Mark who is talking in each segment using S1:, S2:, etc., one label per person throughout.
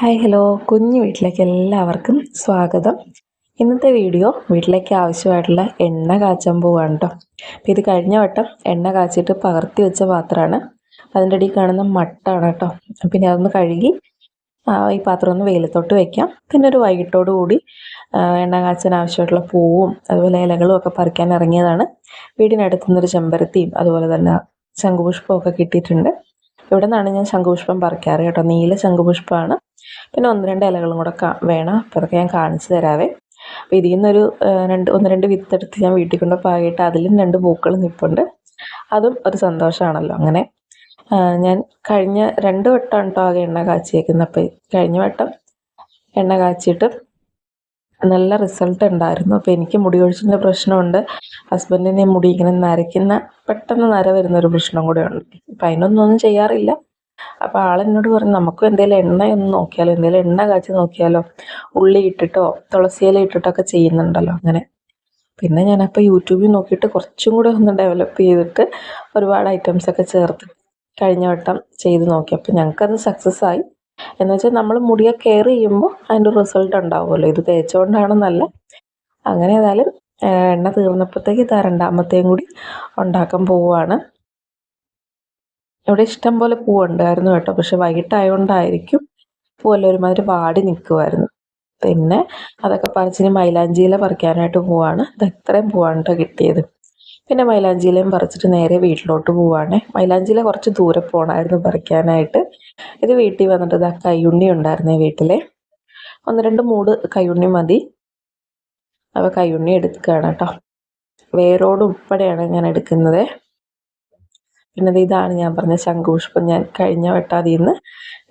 S1: Hi hello. കുഞ്ഞു വീട്ടിലേക്ക് എല്ലാവർക്കും സ്വാഗതം. ഇന്നത്തെ വീഡിയോ വീട്ടിലേക്ക് ആവശ്യമായിട്ടുള്ള എണ്ണ കാച്ചാൻ പോവാണ് കേട്ടോ ഇത് കഴിഞ്ഞ വട്ടം എണ്ണ കാച്ചിട്ട് പകർത്തി വെച്ച പാത്രമാണ്. അതിന്റെ അടിയിൽ കാണുന്ന മട്ടാണ് കേട്ടോ പിന്നെ അതൊന്ന് കഴുകി ഈ പാത്രം ഒന്ന് വെയിലത്തോട്ട് വെക്കാം. പിന്നെ ഒരു വൈകിട്ടോട് കൂടി എണ്ണ കാച്ചാൻ ആവശ്യമായിട്ടുള്ള പൂവും അതുപോലെ ഇലകളും ഒക്കെ പറിക്കാൻ ഇറങ്ങിയതാണ്. വീടിനടുത്തുനിന്നൊരു ചെമ്പരത്തിയും അതുപോലെ തന്നെ ശംഖുപുഷ്പമൊക്കെ കിട്ടിയിട്ടുണ്ട്. ഇവിടെ നിന്നാണ് ഞാൻ ശംഖുപുഷ്പം പറിക്കാറ് കേട്ടോ. നീല ശംഖുപുഷ്പമാണ്. പിന്നെ ഒന്ന് രണ്ട് ഇലകളും കൂടെ വേണം. അപ്പോൾ അതൊക്കെ ഞാൻ കാണിച്ചു തരാവേ. അപ്പോൾ ഇതിൽ നിന്നൊരു രണ്ട് ഒന്ന് രണ്ട് വിത്തെടുത്ത് ഞാൻ വീട്ടിൽ കൊണ്ട് പാകിയിട്ട് അതിലും രണ്ട് പൂക്കൾ നിൽപ്പുണ്ട് അതും ഒരു സന്തോഷമാണല്ലോ അങ്ങനെ. ഞാൻ കഴിഞ്ഞ രണ്ട് വട്ടം കേട്ടോ ആകെ എണ്ണ കാച്ചിയേക്കുന്നത് അപ്പോൾ കഴിഞ്ഞ വട്ടം എണ്ണ കാച്ചിയിട്ട് നല്ല റിസൾട്ട് ഉണ്ടായിരുന്നു. അപ്പോൾ എനിക്ക് മുടി കൊഴിച്ചിലിന്റെ പ്രശ്നമുണ്ട്. ഹസ്ബൻഡിനെ മുടി ഇങ്ങനെ നരയ്ക്കുന്ന പെട്ടെന്ന് നര വരുന്ന ഒരു പ്രശ്നം കൂടെ ഉണ്ട്. അപ്പം അതിനൊന്നും ഒന്നും ചെയ്യാറില്ല. അപ്പോൾ ആളെന്നോട് പറഞ്ഞു നമുക്കും എന്തെങ്കിലും എണ്ണയൊന്ന് നോക്കിയാലോ എന്തെങ്കിലും എണ്ണ കാച്ചി നോക്കിയാലോ? ഉള്ളി ഇട്ടിട്ടോ തുളസിയില ഇട്ടിട്ടൊക്കെ ചെയ്യുന്നുണ്ടല്ലോ. അങ്ങനെ. പിന്നെ ഞാനപ്പോൾ യൂട്യൂബിൽ നോക്കിയിട്ട് കുറച്ചും കൂടെ ഒന്ന് ഡെവലപ്പ് ചെയ്തിട്ട് ഒരുപാട് ഐറ്റംസ് ഒക്കെ ചേർത്ത് കഴിഞ്ഞ വട്ടം ചെയ്ത് നോക്കി. അപ്പോൾ ഞങ്ങൾക്കത് സക്സസ് ആയി. എന്ന് വെച്ചാൽ നമ്മൾ മുടിയെ കെയർ ചെയ്യുമ്പോൾ അതിന്റെ റിസൾട്ട് ഉണ്ടാവുമല്ലോ. ഇത് തേച്ചുകൊണ്ടാണെന്നല്ല അങ്ങനെ ഏതായാലും എണ്ണ തീർന്നപ്പോഴത്തേക്ക് ഇതാ രണ്ടാമത്തെയും കൂടി ഉണ്ടാക്കാൻ പോവുകയാണ് ഇവിടെ ഇഷ്ടം പോലെ പൂവുണ്ടായിരുന്നു കേട്ടോ. പക്ഷെ വൈകിട്ടായതുകൊണ്ടായിരിക്കും പൂവെല്ലാം ഒരുമാതിരി വാടി നിൽക്കുമായിരുന്നു പിന്നെ അതൊക്കെ പറിച്ചിന് മൈലാഞ്ചിയില പറിക്കാനായിട്ട് പോവാണ്. ഇത് ഇത്രയും പൂവാണ് കേട്ടോ കിട്ടിയത്. പിന്നെ മൈലാഞ്ചിയിലയും പറിച്ചിട്ട് നേരെ വീട്ടിലോട്ട് പോവാണ്. മൈലാഞ്ചിയില കുറച്ച് ദൂരെ പോകണമായിരുന്നു പറിക്കാനായിട്ട്. ഇത് വീട്ടിൽ വന്നിട്ട് ഇതാ കയ്യുണ്ണി ഉണ്ടായിരുന്നു വീട്ടിലെ. ഒന്ന് രണ്ട് മൂട് കയ്യുണ്ണി മതി. അപ്പോൾ കയ്യുണ്ണി എടുക്കുകയാണ് കേട്ടോ വേരോടും ഉൾപ്പെടെയാണ് ഞാൻ എടുക്കുന്നത്. പിന്നെ ഇതാണ് ഞാൻ പറഞ്ഞ ശംഖുപുഷ്പം. ഞാൻ കഴിഞ്ഞ വെട്ടാതിൽ നിന്ന്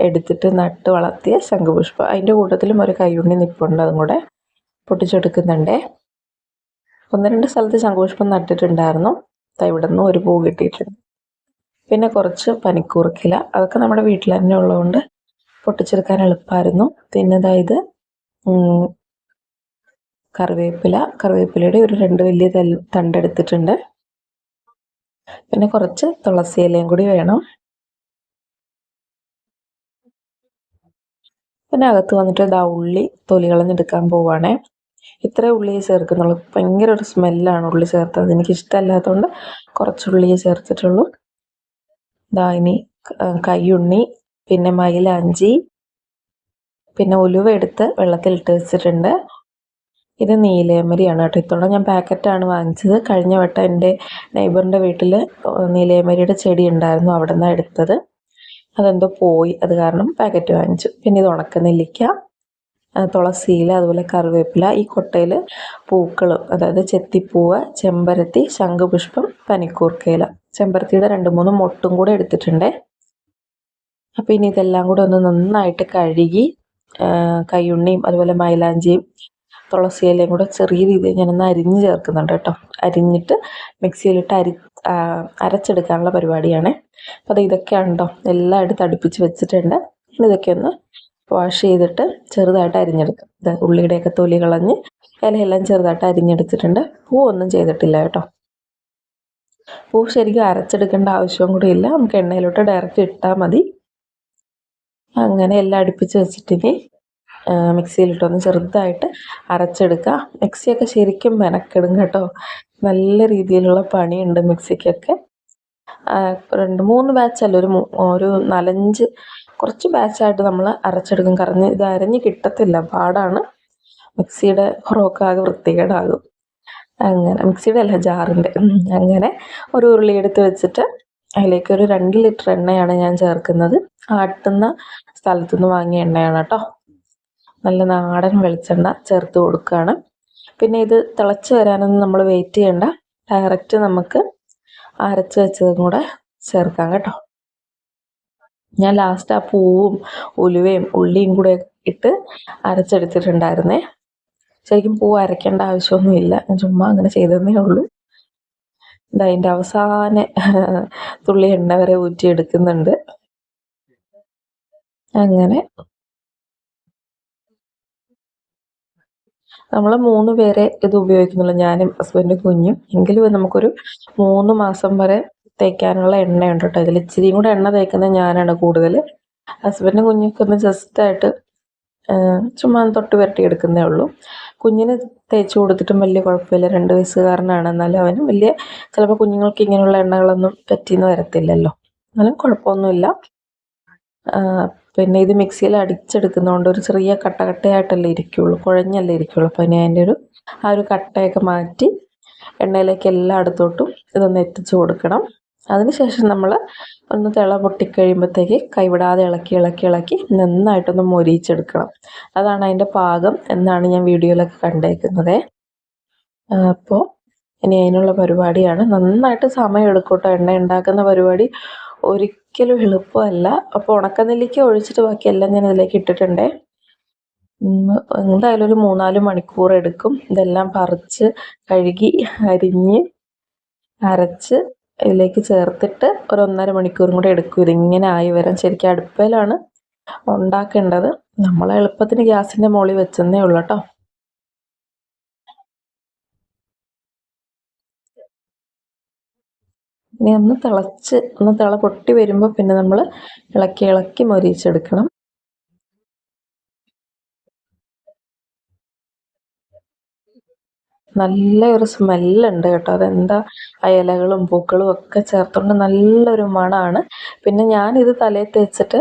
S1: എടുത്തിട്ട് നട്ട് വളർത്തിയ ശംഖുപുഷ്പം. അതിന്റെ കൂട്ടത്തിലും ഒരു കൈയുണ്ണി നിൽപ്പുണ്ട് അതും കൂടെ പൊട്ടിച്ചെടുക്കുന്നുണ്ടേ. ഒന്ന് രണ്ട് സ്ഥലത്ത് ശംഖുപുഷ്പം നട്ടിട്ടുണ്ടായിരുന്നു. ഇവിടെ നിന്ന് ഒരു പൂ കിട്ടിയിട്ടുണ്ട്. പിന്നെ കുറച്ച് പനിക്കൂർക്കില അതൊക്കെ നമ്മുടെ വീട്ടിൽ തന്നെ ഉള്ളതുകൊണ്ട് പൊട്ടിച്ചെടുക്കാൻ എളുപ്പമായിരുന്നു പിന്നെ അതായത് കറിവേപ്പില. കറിവേപ്പിലയുടെ ഒരു രണ്ട് വലിയ തണ്ടെടുത്തിട്ടുണ്ട്. പിന്നെ കുറച്ച് തുളസി ഇലയും കൂടി വേണം. പിന്നെ അകത്ത് വന്നിട്ട് ഇതാ ഉള്ളി തൊലി കളഞ്ഞെടുക്കാൻ പോവാണേ. ഇത്ര ഉള്ളി ചേർക്കുന്നുള്ളൂ. ഭയങ്കര ഒരു സ്മെല്ലാണ് ഉള്ളി ചേർത്തത്. എനിക്ക് ഇഷ്ടമല്ലാത്തതുകൊണ്ട് കുറച്ച് ഉള്ളിയെ ചേർത്തിട്ടുള്ളൂ. ഇതാ ഇനി കൈയുണ്ണി പിന്നെ മൈലാഞ്ചി പിന്നെ ഉലുവ എടുത്ത് വെള്ളത്തിലിട്ട് വെച്ചിട്ടുണ്ട്. ഇത് നീലയമരിയാണ് കേട്ടോ. ഇത്തവണ ഞാൻ പാക്കറ്റാണ് വാങ്ങിച്ചത്. കഴിഞ്ഞ വട്ടം എന്റെ നെയ്ബറിന്റെ വീട്ടിൽ നീലയമരിയുടെ ചെടി ഉണ്ടായിരുന്നു അവിടെ നിന്നാണ് എടുത്തത്. അതെന്തോ പോയി. അത് കാരണം പാക്കറ്റ് വാങ്ങിച്ചു. പിന്നെ ഇത് ഉണക്ക നെല്ലിക്ക തുളസിയില അതുപോലെ കറിവേപ്പില ഈ കൊട്ടയിൽ പൂക്കൾ അതായത് ചെത്തിപ്പൂവ് ചെമ്പരത്തി ശംഖുപുഷ്പം പനിക്കൂർക്കയില. ചെമ്പരത്തിയുടെ രണ്ട് മൂന്ന് മൊട്ടും കൂടെ എടുത്തിട്ടുണ്ട്. അപ്പോൾ ഇനി ഇതെല്ലാം കൂടെ ഒന്ന് നന്നായിട്ട് കഴുകി കയ്യുണ്ണിയും അതുപോലെ മൈലാഞ്ചിയും തുളസിയിലയും കൂടെ ചെറിയ രീതിയിൽ ഞാനൊന്ന് അരിഞ്ഞ് ചേർക്കുന്നുണ്ട് കേട്ടോ. അരിഞ്ഞിട്ട് മിക്സിയിലിട്ട് അരി അരച്ചെടുക്കാനുള്ള പരിപാടിയാണ്. അപ്പോൾ അത് ഇതൊക്കെയാണ് കേട്ടോ എല്ലാം എടുത്ത് അടുപ്പിച്ച് വെച്ചിട്ടുണ്ട്. ഇതൊക്കെ ഒന്ന് വാഷ് ചെയ്തിട്ട് ചെറുതായിട്ട് അരിഞ്ഞെടുക്കും. ഇത് ഉള്ളിയുടെയൊക്കെ തൊലി കളഞ്ഞ് ഇലയെല്ലാം ചെറുതായിട്ട് അരിഞ്ഞെടുത്തിട്ടുണ്ട്. പൂ ഒന്നും ചെയ്തിട്ടില്ല കേട്ടോ. പൂ ശരിക്കും അരച്ചെടുക്കേണ്ട ആവശ്യവും കൂടി ഇല്ല. നമുക്ക് എണ്ണയിലോട്ട് ഡയറക്റ്റ് ഇട്ടാൽ മതി. അങ്ങനെ എല്ലാം അടുപ്പിച്ച് വെച്ചിട്ടിനി മിക്സിയിലിട്ടൊന്ന് ചെറുതായിട്ട് അരച്ചെടുക്കുക. മിക്സിയൊക്കെ ശരിക്കും മെനക്കെടും കേട്ടോ. നല്ല രീതിയിലുള്ള പണിയുണ്ട് മിക്സിക്കൊക്കെ. രണ്ട് മൂന്ന് ബാച്ചല്ല ഒരു ഒരു നാലഞ്ച് കുറച്ച് ബാച്ചായിട്ട് നമ്മൾ അരച്ചെടുക്കും. കറഞ്ഞ് ഇത് അരഞ്ഞ് കിട്ടത്തില്ല പാടാണ്. മിക്സിയുടെ കുറവൊക്കെ ആകെ വൃത്തികേടാകും. അങ്ങനെ മിക്സിയുടെ അല്ല ജാറിന്റെ. അങ്ങനെ ഒരു ഉരുളി എടുത്ത് വെച്ചിട്ട് അതിലേക്ക് ഒരു രണ്ട് ലിറ്റർ എണ്ണയാണ് ഞാൻ ചേർക്കുന്നത്. ആട്ടുന്ന സ്ഥലത്തുനിന്ന് വാങ്ങിയ എണ്ണയാണ് കേട്ടോ. നല്ല നാടൻ വെളിച്ചെണ്ണ ചേർത്ത് കൊടുക്കുകയാണ്. പിന്നെ ഇത് തിളച്ച് വരാനൊന്നും നമ്മൾ വെയിറ്റ് ചെയ്യണ്ട. ഡയറക്റ്റ് നമുക്ക് അരച്ച് വെച്ചതും കൂടെ ചേർക്കാം കേട്ടോ. ഞാൻ ലാസ്റ്റ് ആ പൂവും ഉലുവയും ഉള്ളിയും കൂടെ ഇട്ട് അരച്ചെടുത്തിട്ടുണ്ടായിരുന്നേ. ശരിക്കും പൂ അരയ്ക്കേണ്ട ആവശ്യമൊന്നുമില്ല. ചുമ്മാ അങ്ങനെ ചെയ്തതേ ഉള്ളൂ. ഇത് അതിന്റെ അവസാന തുള്ളി എണ്ണ വരെ ഊറ്റിയെടുക്കുന്നുണ്ട്. അങ്ങനെ നമ്മൾ മൂന്ന് പേരെ ഇത് ഉപയോഗിക്കുന്നുള്ളൂ. ഞാനും ഹസ്ബൻഡും കുഞ്ഞും. എങ്കിലും നമുക്കൊരു മൂന്ന് മാസം വരെ തേക്കാനുള്ള എണ്ണയുണ്ട് കേട്ടോ. ഇതിൽ ഇച്ചിരിയും കൂടെ എണ്ണ തേക്കുന്നത് ഞാനാണ് കൂടുതൽ ഹസ്ബൻഡും കുഞ്ഞൊക്കെ ഒന്ന് ജസ്റ്റായിട്ട് ചുമ്മാ തൊട്ട് വരട്ടി എടുക്കുന്നേ ഉള്ളൂ. കുഞ്ഞിന് തേച്ച് കൊടുത്തിട്ടും വലിയ കുഴപ്പമില്ല. രണ്ട് വയസ്സുകാരനാണ്. എന്നാലും അവന് വലിയ ചിലപ്പോൾ കുഞ്ഞുങ്ങൾക്ക് ഇങ്ങനെയുള്ള എണ്ണകളൊന്നും പറ്റിയെന്ന് വരത്തില്ലല്ലോ. എന്നാലും കുഴപ്പമൊന്നുമില്ല. പിന്നെ ഇത് മിക്സിയിൽ അടിച്ചെടുക്കുന്നതുകൊണ്ട് ഒരു ചെറിയ കട്ട കട്ടയായിട്ടല്ലേ ഇരിക്കുകയുള്ളൂ കുഴഞ്ഞല്ലേ ഇരിക്കുകയുള്ളൂ അപ്പോൾ ഇനി അതിന്റെ ഒരു ആ ഒരു കട്ടയൊക്കെ മാറ്റി എണ്ണയിലേക്ക് എല്ലായിടത്തോട്ടും ഇതൊന്ന് എത്തിച്ചു കൊടുക്കണം. അതിനുശേഷം നമ്മൾ ഒന്ന് തിള പൊട്ടിക്കഴിയുമ്പോഴത്തേക്ക് കൈവിടാതെ ഇളക്കി ഇളക്കി ഇളക്കി നന്നായിട്ടൊന്ന് മൊരിയിച്ചെടുക്കണം. അതാണ് അതിന്റെ പാകം എന്നാണ് ഞാൻ വീഡിയോയിലൊക്കെ കണ്ടേക്കുന്നത്. അപ്പോൾ ഇനി അതിനുള്ള പരിപാടിയാണ്. നന്നായിട്ട് സമയം എടുക്കും കേട്ടോ എണ്ണ ഉണ്ടാക്കുന്ന പരിപാടി. ഒരിക്കലും എളുപ്പമല്ല. അപ്പോൾ ഉണക്കനെല്ലിക്ക ഒഴിച്ചിട്ട് ബാക്കി എല്ലാം ഞാൻ അതിലേക്ക് ഇട്ടിട്ടുണ്ട്. എന്തായാലും ഒരു മൂന്നാൽ മണിക്കൂർ എടുക്കും. ഇതെല്ലാം പറിച്ച് കഴുകി അരിഞ്ഞ് അരച്ച് ഇതിലേക്ക് ചേർത്തിട്ട് ഒരു ഒന്നര മണിക്കൂറും കൂടെ എടുക്കും. ഇതിങ്ങനെ ആയി വരാൻ ശരിക്കും അടുപ്പയിലാണ് ഉണ്ടാക്കേണ്ടത്. നമ്മൾ എളുപ്പത്തിന് ഗ്യാസിന്റെ മുകളിൽ വെച്ചെന്നേ ഉള്ളൂ കേട്ടോ. ഇനി ഒന്ന് തിളച്ച് ഒന്ന് തിള പൊട്ടി വരുമ്പോൾ പിന്നെ നമ്മൾ ഇളക്കി ഇളക്കി മൊരിച്ചെടുക്കണം. നല്ലൊരു സ്മെല്ലുണ്ട് കേട്ടോ. അതെന്താ അയലകളും പൂക്കളും ഒക്കെ ചേർത്തുകൊണ്ട് നല്ലൊരു മണമാണ് പിന്നെ ഞാനിത് തലയിൽ തേച്ചിട്ട്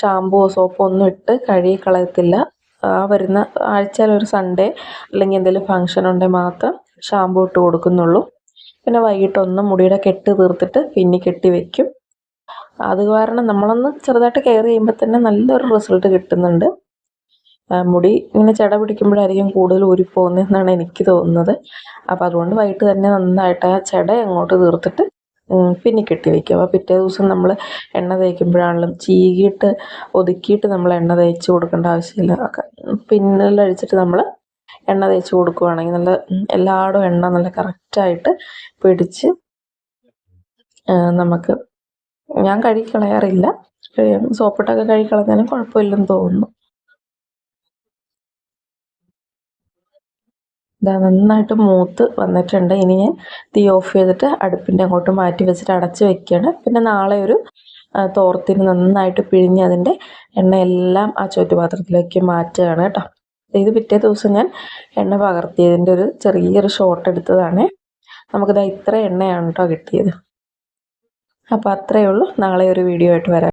S1: ഷാമ്പുവോ സോപ്പോ ഒന്നും ഇട്ട് കഴുകി കളയത്തില്ല. ആ വരുന്ന ആഴ്ചയിലൊരു സൺഡേ അല്ലെങ്കിൽ എന്തെങ്കിലും ഫങ്ഷൻ ഉണ്ടെങ്കിൽ മാത്രം ഷാമ്പു ഇട്ട് കൊടുക്കുന്നുള്ളൂ. പിന്നെ വൈകിട്ടൊന്ന് മുടിയുടെ കെട്ട് തീർത്തിട്ട് പിന്നി കെട്ടി വെക്കും. അത് കാരണം നമ്മളൊന്ന് ചെറുതായിട്ട് കെയർ ചെയ്യുമ്പോൾ തന്നെ നല്ലൊരു റിസൾട്ട് കിട്ടുന്നുണ്ട്. മുടി ഇങ്ങനെ ചെട പിടിക്കുമ്പോഴായിരിക്കും കൂടുതൽ ഊരിപ്പോകുന്നതെന്നാണ് എനിക്ക് തോന്നുന്നത്. അപ്പോൾ അതുകൊണ്ട് വൈകിട്ട് തന്നെ നന്നായിട്ട് ആ ചെട അങ്ങോട്ട് തീർത്തിട്ട് പിന്നെ കെട്ടി വയ്ക്കും അപ്പോൾ പിറ്റേ ദിവസം നമ്മൾ എണ്ണ തേക്കുമ്പോഴാണെങ്കിലും ചീകിയിട്ട് ഒതുക്കിയിട്ട് നമ്മൾ എണ്ണ തേച്ച് കൊടുക്കേണ്ട ആവശ്യമില്ല. പിന്നലഴിച്ചിട്ട് നമ്മൾ എണ്ണ തേച്ച് കൊടുക്കുവാണെങ്കിൽ നല്ല എല്ലായിടും എണ്ണ നല്ല കറക്റ്റായിട്ട് പിടിച്ച് നമുക്ക് ഞാൻ കഴിക്കളയാറില്ല. സോപ്പിട്ടൊക്കെ കഴിക്കളഞ്ഞാലും കുഴപ്പമില്ലെന്ന് തോന്നുന്നു. ഇതാ നന്നായിട്ട് മൂത്ത് വന്നിട്ടുണ്ട്. ഇനി ഞാൻ തീ ഓഫ് ചെയ്തിട്ട് അടുപ്പിന്റെ അങ്ങോട്ട് മാറ്റി വെച്ചിട്ട് അടച്ച് വെക്കുകയാണ്. പിന്നെ നാളെ ഒരു തോർത്തിന് നന്നായിട്ട് പിഴിഞ്ഞ് അതിന്റെ എണ്ണയെല്ലാം ആ ചുറ്റുപാത്രത്തിലേക്ക് മാറ്റുകയാണ് കേട്ടോ. ഇത് പിറ്റേ ദിവസം ഞാൻ എണ്ണ പകർത്തിയതിന്റെ ഒരു ചെറിയൊരു ഷോട്ട് എടുത്തതാണ്. നമുക്കിതാ ഇത്ര എണ്ണയാണ് കേട്ടോ കിട്ടിയത്. അപ്പോൾ അത്രയേ ഉള്ളൂ. നാളെ ഒരു വീഡിയോ ആയിട്ട് വരാം.